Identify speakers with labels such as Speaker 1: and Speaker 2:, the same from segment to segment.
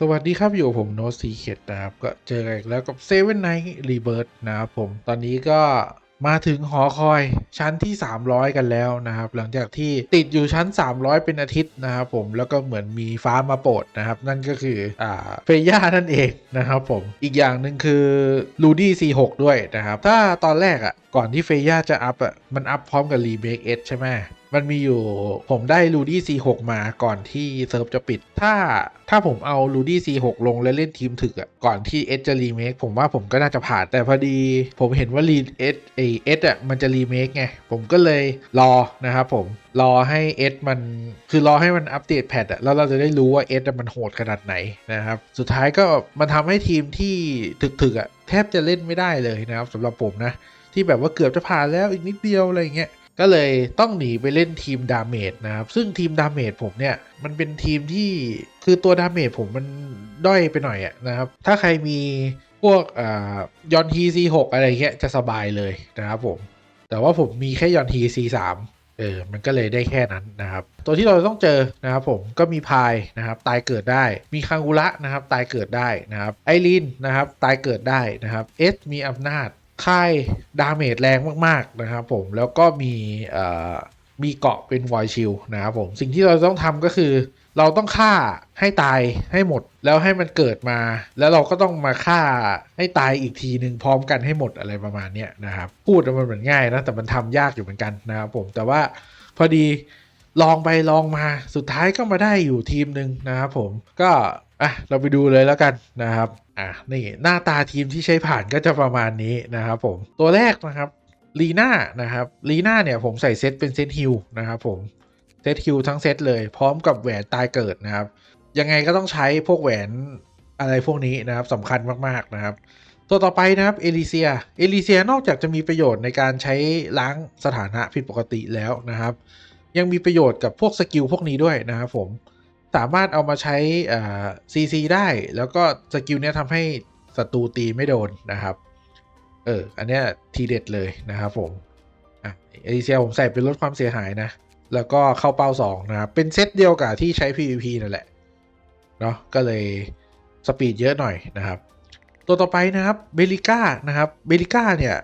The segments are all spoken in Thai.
Speaker 1: สวัสดีครับอยู่ผมโนซีเคดนะครับ ก็เจอกันอีกแล้วกับเซเว่นไนท์รีเบิร์นะครับผมตอนนี้ก็มาถึงหอคอยชั้นที่ 300 กันแล้วนะครับ หลังจากที่ติดอยู่ชั้น 300 เป็นอาทิตย์นะครับผมแล้วก็เหมือนมีฟ้ามาโปรดนะครับ นั่นก็คืออ่าเฟย่านั่นเองนะครับผมอีกอย่างหนึ่งคือลูดี้ C6 ด้วยนะครับ ถ้าตอนแรกอะ่ะก่อนที่เฟย่าจะอัพอะมันอัพพร้อมกับรีเบคเอใช่ไหม มันมีอยู่ผมได้ r u d y C6 มาก่อนที่เซิร์ฟจะปิด ถ้าถ้าผมเอา r u d y C6 ลงแล้วเล่นทีมถึกอะก่อนที่เอสจะรีเมคผมว่าผมก็น่าจะผ่าน แต่พอดีผมเห็นว่ารีเอสเอเอสอะมันจะรีเมคไง ผมก็เลยรอนะครับผมรอให้เอสมันคือรอให้มันอัปเดตแพทอะแล้วเราจะได้รู้ว่าเอสมันโหดขนาดไหนนะครับ สุดท้ายก็มันทำให้ทีมที่ถึกๆอะแทบจะเล่นไม่ได้เลยนะครับสำหรับผมนะ ที่แบบว่าเกือบจะผ่านแล้วอีกนิดเดียวอะไรอย่างเงี้ย ก็เลยต้องหนีไปเล่นทีมดาเมจนะครับ ซึ่งทีมดาเมจผมเนี่ย มันเป็นทีมที่คือตัวดาเมจผมมันด้อยไปหน่อยอะนะครับ ถ้าใครมีพวกอยอนทีซีหกอะไรเงี้ยจะสบายเลยนะครับผม แต่ว่าผมมีแค่ยอนทีซีสามเออ มันก็เลยได้แค่นั้นนะครับ ตัวที่เราต้องเจอนะครับผมก็มีพายนะครับ ตายเกิดได้ มีคังกุระนะครับ ตายเกิดได้นะครับ ไอรินนะครับ ตายเกิดได้นะครับ เอสมีอำนาจ ค่ายดาเมจแรงมากๆนะครับผมแล้วก็มีมีเกาะเป็นวอยชิลนะครับผมสิ่งที่เราต้องทำก็คือเราต้องฆ่าให้ตายให้หมดแล้วให้มันเกิดมา แล้วเราก็ต้องมาฆ่าให้ตายอีกทีหนึ่งพร้อมกันให้หมดอะไรประมาณนี้นะครับพูดมันเหมือนง่ายนะแต่มันทำยากอยู่เหมือนกันนะครับผมแต่ว่าพอดีลองไปลองมาสุดท้ายก็มาได้อยู่ทีมหนึ่งนะครับผมก็ อะเราไปดูเลยแล้วกันนะครับอะนี่หน้าตาทีมที่ใช้ผ่านก็จะประมาณนี้นะครับผมตัวแรกนะครับลีน่านะครับลีน่าเนี่ยผมใส่เซตเป็นเซตฮิลนะครับผมเซตฮิลทั้งเซตเลยพร้อมกับแหวนตายเกิดนะครับ ยังไงก็ต้องใช้พวกแหวนอะไรพวกนี้นะครับสำคัญมากๆนะครับ ตัวต่อไปนะครับเอลิเซียเอลิเซียนอกจากจะมีประโยชน์ในการใช้ล้างสถานะผิดปกติแล้วนะครับ ยังมีประโยชน์กับพวกสกิลพวกนี้ด้วยนะครับผม สามารถเอามาใช้ซีซีได้ แล้วก็สกิลเนี้ยทำให้ศัตรูตีไม่โดนนะครับ เออ อันเนี้ยทีเด็ดเลยนะครับผม อะเอเซียผมใส่เป็นลดความเสียหายนะ แล้วก็เข้าเป้า 2 นะครับ เป็นเซตเดียวกับที่ใช้ PVP นั่นแหละ เนาะก็เลยสปีดเยอะหน่อยนะครับ ตัวต่อไปนะครับเบลิก้านะครับเบลิก้าเนี่ย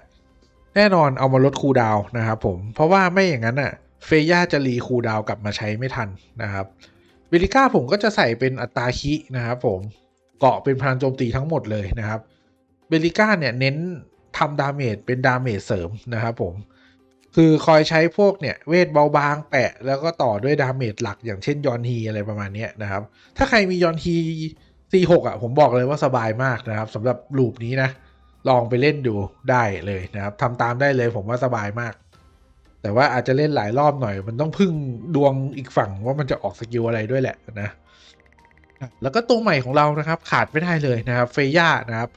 Speaker 1: แน่นอนเอามาลดคูดาวนะครับผม เพราะว่าไม่อย่างนั้นอะเฟย่าจะรีคูดาวกลับมาใช้ไม่ทันนะครับเบลิก้าผมก็จะใส่เป็นอัตราคินะครับผมเกาะเป็นพลังโจมตีทั้งหมดเลยนะครับเบลิก้าเนี่ยเน้นทำดาเมจเป็นดาเมจเสริมนะครับผมคือคอยใช้พวกเนี่ยเวทเบาบางแปะ แล้วก็ต่อด้วยดาเมจหลักอย่างเช่นยอนฮีอะไรประมาณนี้นะครับ ถ้าใครมียอนฮี C6 อะผมบอกเลยว่าสบายมากนะครับสำหรับลูปนี้นะ ลองไปเล่นดูได้เลยนะครับทำตามได้เลยผมว่าสบายมาก แต่ว่าอาจจะเล่นหลายรอบหน่อย มันต้องพึ่งดวงอีกฝั่งว่ามันจะออกสกิลอะไรด้วยแหละนะแล้วก็ตัวใหม่ของเรานะครับ ขาดไม่ได้เลยนะครับเฟย่านะครับ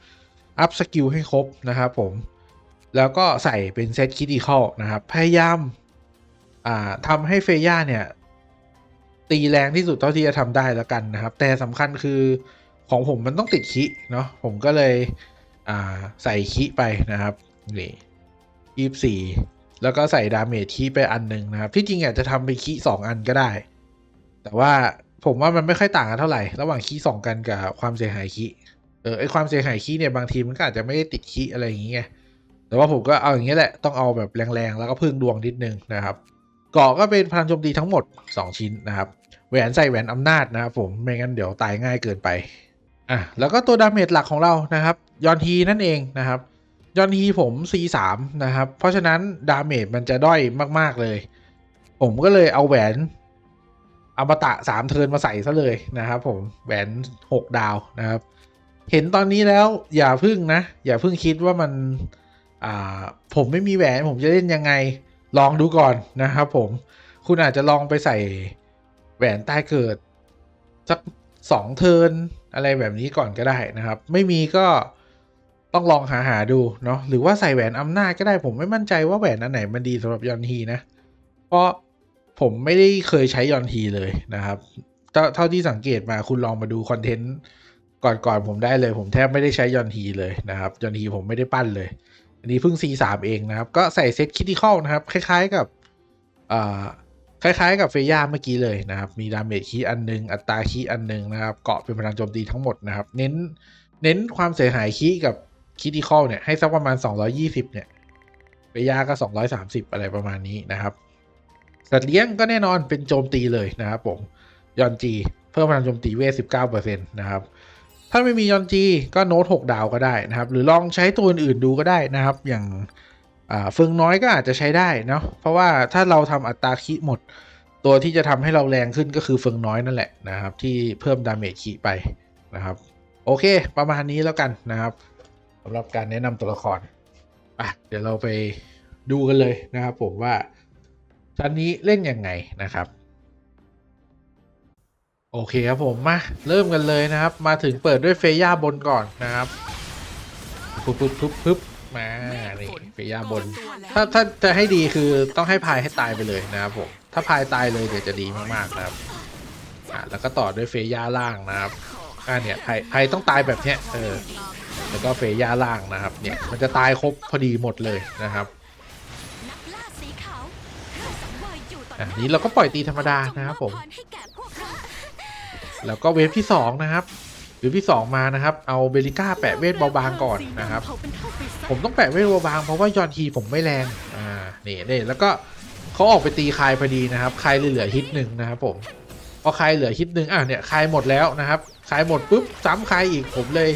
Speaker 1: อัพสกิลให้ครบนะครับผม แล้วก็ใส่เป็นเซตคิดอีคอลนะครับ พยายามอ่าทำให้เฟย่าเนี่ย ตีแรงที่สุดเท่าที่จะทำได้แล้วกันนะครับ แต่สำคัญคือของผมมันต้องติดคิเนาะผมก็เลยอ่าใส่คิไปนะครับนี่ยี่สี่ แล้วก็ใส่ดาเมจคิไปอันหนึ่งนะครับ ที่จริงอาจจะทำเป็นคิสองอันก็ได้ แต่ว่าผมว่ามันไม่ค่อยต่างกันเท่าไหร่ ระหว่างคีสองกันกับความเสียหายคีเออไอความเสียหายคีเนี่ยบางทีมันก็อาจจะไม่ได้ติดคีอะไรอย่างเงี้ยแต่ว่าผมก็เอาอย่างเงี้ยแหละ ต้องเอาแบบแรงๆ แล้วก็พึ่งดวงนิดนึงนะครับเกาะก็เป็นพลังโจมตีทั้งหมด 2 ชิ้นนะครับแหวนใส่แหวนอำนาจนะครับผมไม่งั้นเดี๋ยวตายง่ายเกินไปอะแล้วก็ตัวดาเมจหลักของเรานะครับยอนทีนั่นเองนะครับ ยอนทีผม C3 นะครับ เพราะฉะนั้นดาเมจมันจะด้อยมาก ๆ เลย ผมก็เลยเอาแหวนอมตะสามเทินมาใส่ซะเลยนะครับผมแหวนหกดาวนะครับ เห็นตอนนี้แล้วอย่าพึ่งนะ อย่าพึ่งคิดว่ามันอ่าผมไม่มีแหวนผมจะเล่นยังไงลองดูก่อนนะครับผมคุณอาจจะลองไปใส่แหวนใต้เกิดสักสองเทินอะไรแบบนี้ก่อนก็ได้นะครับ ไม่มีก็ ต้องลองหาหาดูเนาะหรือว่าใส่แหวนอำนาจก็ได้ผมไม่มั่นใจว่าแหวนอันไหนมันดีสำหรับยอนทีนะ เพราะผมไม่ได้เคยใช้ยอนทีเลยนะครับเท่าที่สังเกตมาคุณลองมาดูคอนเทนต์ก่อนๆผมได้เลย ผมแทบไม่ได้ใช้ยอนทีเลยนะครับยอนทีผมไม่ได้ปั้นเลย อันนี้เพิ่ง C3 เองนะครับ ก็ใส่เซตคิติคอลนะครับ คล้ายๆกับคล้ายๆกับเฟย่าเมื่อกี้เลยนะครับ มีดาเมจคีอันหนึง อัตราคีอันหนึงนะครับ เกาะเป็นพลังโจมตีทั้งหมดนะครับ เน้น เน้นความเสียหายคีกับ คิติคอลเนี่ยให้สักประมาณ 220 เนี่ยเฟย่าก็ 230 อะไรประมาณนี้นะครับสัตว์เลี้ยงก็แน่นอนเป็นโจมตีเลยนะครับผมยอนจีเพิ่มพลังโจมตีเวท19%นะครับถ้าไม่มียอนจีก็โน้ต6ดาวก็ได้นะครับ หรือลองใช้ตัวอื่นๆดูก็ได้นะครับ อย่างเฟืองน้อยก็อาจจะใช้ได้เนาะเพราะว่าถ้าเราทำอัตราคิหมด ตัวที่จะทำให้เราแรงขึ้นก็คือเฟืองน้อยนั่นแหละนะครับ ที่เพิ่มดาเมจคิไปนะครับ โอเค ประมาณนี้แล้วกันนะครับำหรับการแนะนำตัวละครอะเดี๋ยวเราไปดูกันเลยนะครับผมว่าชั้นนี้เล่นยังไงนะครับ โอเคครับผมมาเริ่มกันเลยนะครับ มาถึงเปิดด้วยเฟย่าบนก่อนนะครับปึ๊บปึ๊บปึ๊บปึ๊บมานี่เฟย่าบน ถ้าถ้าจะให้ดีคือต้องให้พายให้ตายไปเลยนะครับผมถ้าพายตายเลยเดี๋ยวจะดีมากๆนะครับอะแล้วก็ต่อด้วยเฟย่าล่างนะครับอ่าเนี่ยพายพายต้องตายแบบเนี้ยเออ แล้วก็เฟย่าล่างนะครับเนี่ยมันจะตายครบพอดีหมดเลยนะครับ
Speaker 2: นักล่าสีขาวเครื่องสังเวยอยู่ต่อห
Speaker 1: อะ
Speaker 2: น้า
Speaker 1: นี้เราก็ปล่อยตีธรรมดานะครับผม
Speaker 2: แล้
Speaker 1: วก็เวฟที่สองนะครับเวฟที่สองมานะครับ เอาเบลิก้าแปะเวทเบาบางก่อนนะครับ ผมต้องแปะเวทเบาบางเพราะว่ายอนทีผมไม่แรง อ่า นี่นี่แล้วก็เขาออกไปตีคายพอดีนะครับ คายเหลือฮิตหนึ่งนะครับผม พอคายเหลือฮิตหนึ่งอะเนี่ยคายหมดแล้วนะครับ คายหมดปุ๊บ ซ้ำคายอีกผมเลย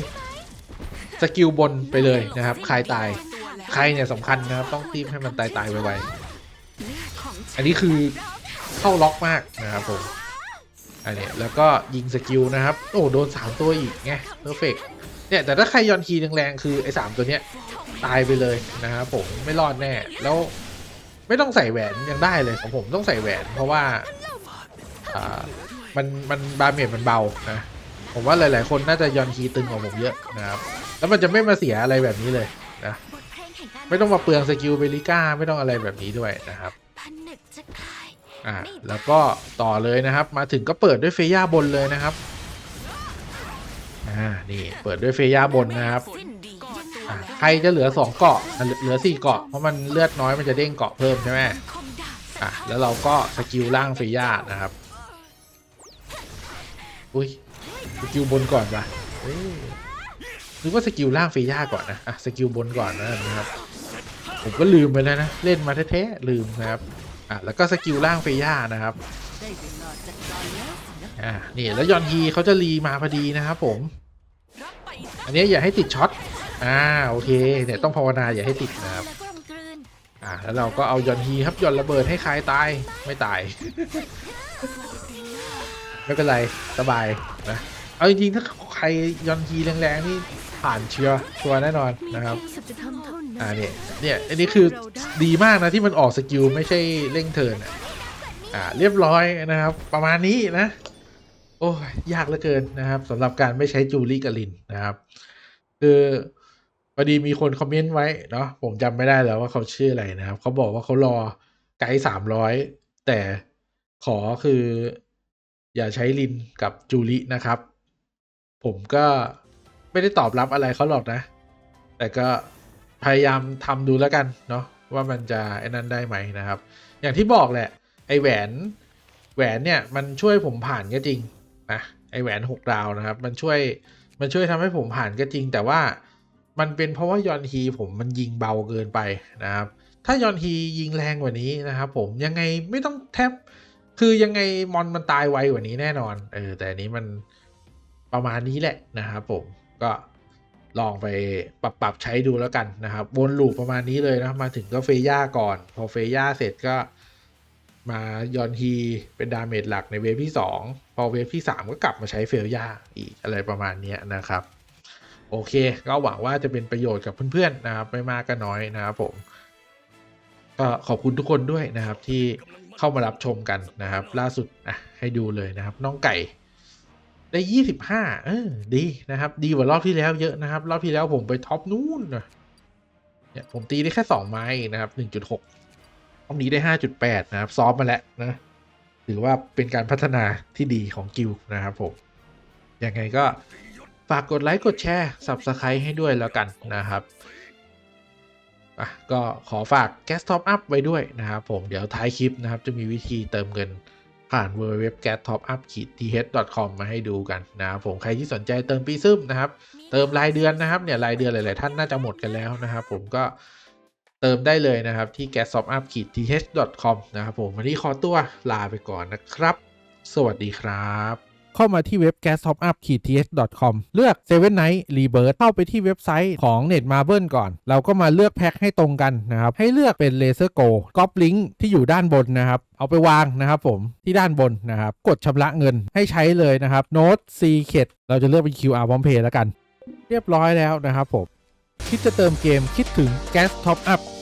Speaker 1: สกิลบนไปเลยนะครับคายตายคายเนี่ยสำคัญนะครับ ต้องตีบให้มันตายตายๆไวๆอันนี้คือเข้าล็อกมากนะครับผมอันเนี้ยแล้วก็ยิงสกิลนะครับ โอ้โดนสามตัวอีกไงเพอร์เฟกเนี่ยแต่ถ้าใครยอนคีแรงๆคือไอ้สามตัวเนี้ยตายไปเลยนะครับผมไม่รอดแน่แล้วไม่ต้องใส่แหวนยังได้เลยของผมต้องใส่แหวน เพราะว่าอ่ามันมันบาเมจมันเบานะผมว่าหลาย ๆ คนน่าจะยอนคีตึงกว่าผมเยอะนะครับ แล้วมันจะไม่มาเสียอะไรแบบนี้เลยนะ
Speaker 2: บทเพลงแห่งการ
Speaker 1: ไม่ต้องมาเปลืองสกิลเบลิก้าไม่ต้องอะไรแบบนี้ด้วยนะครับ
Speaker 2: พันหนึกจะคาย
Speaker 1: อ่าแล้วก็ต่อเลยนะครับ มาถึงก็เปิดด้วยเฟย่าบนเลยนะครับอ่านี่เปิดด้วยเฟย่าบนนะครับ
Speaker 2: สิ้นดีก่อน
Speaker 1: อ่าใครจะเหลือสองเกาะอะเหลือเหลือสี่เกาะเพราะมันเลือดน้อยมันจะเด้งเกาะเพิ่มใช่ไหม
Speaker 2: คมดาบ
Speaker 1: อะแล้วเราก็สกิลล่างเฟย่านะครับ อุ้ยสกิลบนก่อนปะเอ้ย นึกว่าสกิลล่างเฟย่าก่อนนะอะสกิลบนก่อนนะครับ ผมก็ลืมไปแล้วนะ เล่นมาแท้ๆลืมนะครับอะแล้วก็สกิลล่างเฟย่านะครับอ่านี่แล้วยอนฮีเขาจะรีมาพอดีนะครับผม อันนี้อย่าให้ติดช็อตอ่าโอเคเนี่ยต้องภาวนาอย่าให้ติดนะครับอ่าแล้วเราก็เอายอนฮีครับยอนระเบิดให้คายตายไม่ตาย ไม่เป็นไรสบายนะเอาจริงๆถ้าใครยอนฮีแรงๆนี่ ผ่านเชื่อชัวร์แน่นอนนะครับ
Speaker 2: สัจธรรมเท่านั้น
Speaker 1: อ่าเนี่ยเนี่ยอันนี้คือดีมากนะที่มันออกสกิลไม่ใช่เร่งเทิร์นอะอ่าเรียบร้อยนะครับ ประมาณนี้นะ โอ้ยยากเหลือเกินนะครับสำหรับการไม่ใช้จูลี่กับลินนะครับ คือพอดีมีคนคอมเมนต์ไว้เนาะผมจำไม่ได้แล้วว่าเขาชื่ออะไรนะครับ เขาบอกว่าเขารอไกด์สามร้อยแต่ขอคืออย่าใช้ลินกับจูลี่นะครับ ผมก็ ไม่ได้ตอบรับอะไรเขาหรอกนะ แต่ก็พยายามทำดูแล้วกันเนาะว่ามันจะไอ้นั้นได้ไหมนะครับ อย่างที่บอกแหละ ไอ้แหวนแหวนเนี่ยมันช่วยผมผ่านก็จริงนะไอ้แหวนหกดาวนะครับ มันช่วยมันช่วยทำให้ผมผ่านก็จริง แต่ว่ามันเป็นเพราะว่ายอนฮีผมมันยิงเบาเกินไปนะครับ ถ้ายอนฮียิงแรงกว่านี้นะครับ ผมยังไงไม่ต้องแทบคือยังไงมอนมันตายไวกว่านี้แน่นอนเออแต่อันนี้มันประมาณนี้แหละนะครับผม ก็ลองไปปรับปรับใช้ดูแล้วกันนะครับ วนลูปประมาณนี้เลยนะมาถึงก็เฟย่าก่อน พอเฟย่าเสร็จก็มายอนฮีเป็นดาเมจหลักในเวฟที่ 2 พอเวฟที่ 3 ก็กลับมาใช้เฟลย่าอีกอะไรประมาณนี้นะครับ โอเค ก็หวังว่าจะเป็นประโยชน์กับเพื่อนๆนะครับ ไม่มากก็น้อยนะครับผม ก็ขอบคุณทุกคนด้วยนะครับที่เข้ามารับชมกันนะครับ ล่าสุดอะให้ดูเลยนะครับ น้องไก่ ได้25เออดีนะครับ ดีกว่ารอบที่แล้วเยอะนะครับ รอบที่แล้วผมไปท็อปนู้นนะเนี่ยผมตีได้แค่2ไม้นะครับ1.6รอบนี้ได้5.8นะครับ ซ้อมมาแล้วนะถือว่าเป็นการพัฒนาที่ดีของกิลนะครับผมยังไงก็ฝากกดไลค์กดแชร์ Subscribe ให้ด้วยแล้วกันนะครับอะก็ขอฝาก Gas Top Up ไว้ด้วยนะครับผมเดี๋ยวท้ายคลิปนะครับ จะมีวิธีเติมเงิน ผ่าน w w w g a s t o p u p t h com มาให้ดูกันนะครับผมใครที่สนใจเติมปีซึมนะครับ เติมรายเดือนนะครับเนี่ยรายเดือนหลาย ๆ ท่านน่าจะหมดกันแล้วนะครับผมก็เติมได้เลยนะครับที่ gas top up th com นะครับผมวันนี้ขอตัวลาไปก่อนนะครับ สวัสดีครับ เข้ามาที่เว็บ gas top up th com เลือก7 night rebirth เข้าไปที่เว็บไซต์ของ netmarble ก่อน เราก็มาเลือกแพ็คให้ตรงกันนะครับ ให้เลือกเป็น laser go ก๊อปลิงก์ที่อยู่ด้านบนนะครับ เอาไปวางนะครับผมที่ด้านบนนะครับ กดชำระเงินให้ใช้เลยนะครับ Note C เเราจะเลือกเป็น QR พร้อมเพย์แล้วกัน เรียบร้อยแล้วนะครับผมคิดจะเติมเกมคิดถึง Gas Top Up